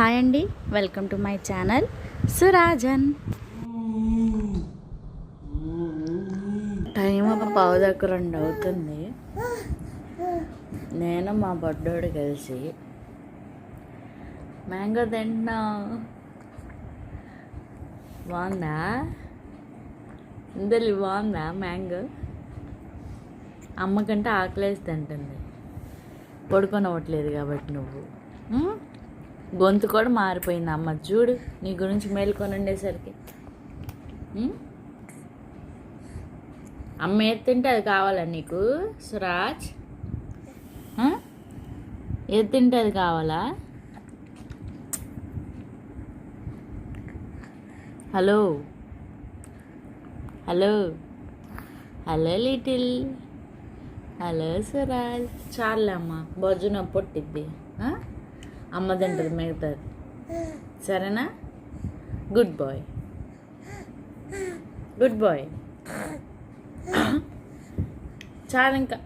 Hi అండి. Welcome to my channel Surajan. Time ఒక పావు దాకా రెండు అవుతుంది. నేను మా బొడ్డోడు కలిసి మ్యాంగో తింటున్నా. బాగుందా? ఇందలి బాగుందా మ్యాంగో? అమ్మకంటే ఆకలేసి తింటుంది. పడుకొని అవ్వట్లేదు కాబట్టి నువ్వు. గొంతు కూడా మారిపోయింది. అమ్మ చూడు నీ గురించి మేల్కొని ఉండేసరికి అమ్మ ఏది తింటే అది కావాలా నీకు సురాజ్? ఏది తింటే అది కావాలా? Hello? Hello? Hello little. Hello Suraj. చాలే అమ్మ భోజనం పొట్టిద్ది. ఆ? అమ్మ తింటుంది మిగతాది. సరేనా? గుడ్ బాయ్ గుడ్ బాయ్ చాలు ఇంకా.